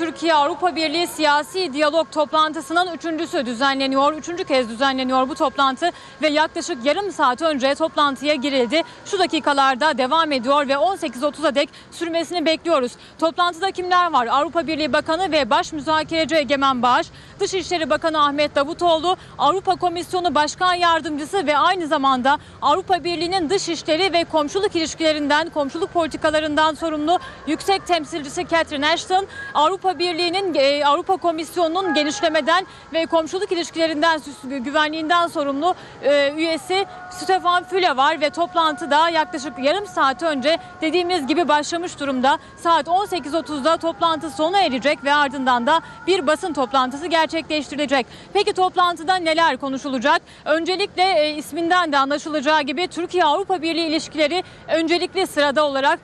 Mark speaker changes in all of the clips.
Speaker 1: Türkiye Avrupa Birliği siyasi diyalog toplantısının üçüncüsü düzenleniyor. Üçüncü kez düzenleniyor bu toplantı ve yaklaşık yarım saat önce toplantıya girildi. Şu dakikalarda devam ediyor ve 18.30'a dek sürmesini bekliyoruz. Toplantıda kimler var? Avrupa Birliği Bakanı ve Baş Müzakereci Egemen Bağış, Dışişleri Bakanı Ahmet Davutoğlu, Avrupa Komisyonu Başkan Yardımcısı ve aynı zamanda Avrupa Birliği'nin dışişleri ve komşuluk ilişkilerinden, komşuluk politikalarından sorumlu Yüksek Temsilcisi Catherine Ashton, Avrupa Birliği'nin e, Avrupa Komisyonu'nun genişlemeden ve komşuluk ilişkilerinden güvenliğinden sorumlu e, üyesi Stefan Füle var ve toplantıda yaklaşık yarım saat önce dediğimiz gibi başlamış durumda. Saat 18.30'da toplantı sona erecek ve ardından da bir basın toplantısı gerçekleştirilecek. Peki toplantıda neler konuşulacak? Öncelikle e, isminden de anlaşılacağı gibi Türkiye-Avrupa Birliği ilişkileri öncelikli sırada olarak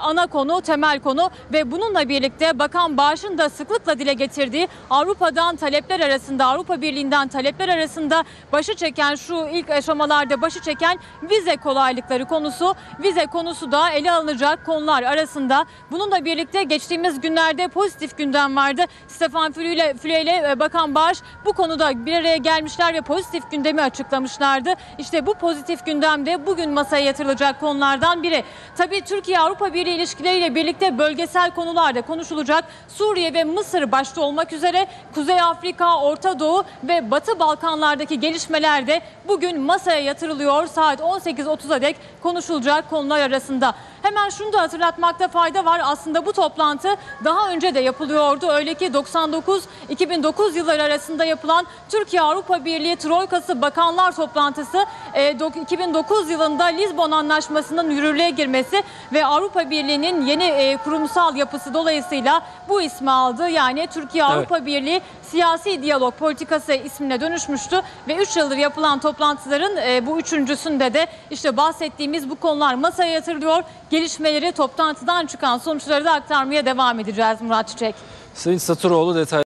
Speaker 1: ana konu, temel konu ve bununla birlikte Bakan Bağış'ın da sıklıkla dile getirdiği Avrupa'dan talepler arasında, Avrupa Birliği'nden talepler arasında başı çeken şu ilk aşamalarda başı çeken vize kolaylıkları konusu. Vize konusu da ele alınacak konular arasında. Bununla birlikte geçtiğimiz günlerde pozitif gündem vardı. Stefan Füle ile, e, Bakan Bağış bu konuda bir araya gelmişler ve pozitif gündemi açıklamışlardı. İşte bu pozitif gündemde bugün masaya yatırılacak konulardan biri. Tabii Türkiye-Avrupa Birliği ilişkileriyle birlikte bölgesel konular da konuşulacak. Suriye ve Mısır başta olmak üzere Kuzey Afrika, Orta Doğu ve Batı Balkanlardaki gelişmeler de bugün masaya yatırılıyor. Saat 18.30'a dek konuşulacak konular arasında. Hemen şunu da hatırlatmakta fayda var. Aslında bu toplantı daha önce de yapılıyordu. Öyle ki 99-2009 yılları arasında yapılan Türkiye-Avrupa Birliği Troikası Bakanlar Toplantısı e, dok- 2009 yılında Lizbon Anlaşması'nın yürürlüğe girmesi ve Avrupa Birliği'nin yeni e, kurumsal yapısı dolayısıyla bu ismi aldı. Yani Türkiye-Avrupa Birliği Siyasi Diyalog Politikası ismine dönüşmüştü ve 3 yıldır yapılan toplantıların e, bu üçüncüsünde de işte bahsettiğimiz bu konular masaya yatırılıyor. Gelişmeleri toplantıdan çıkan sonuçları da aktarmaya devam edeceğiz Murat Çiçek.
Speaker 2: Sayın Satıroğlu detay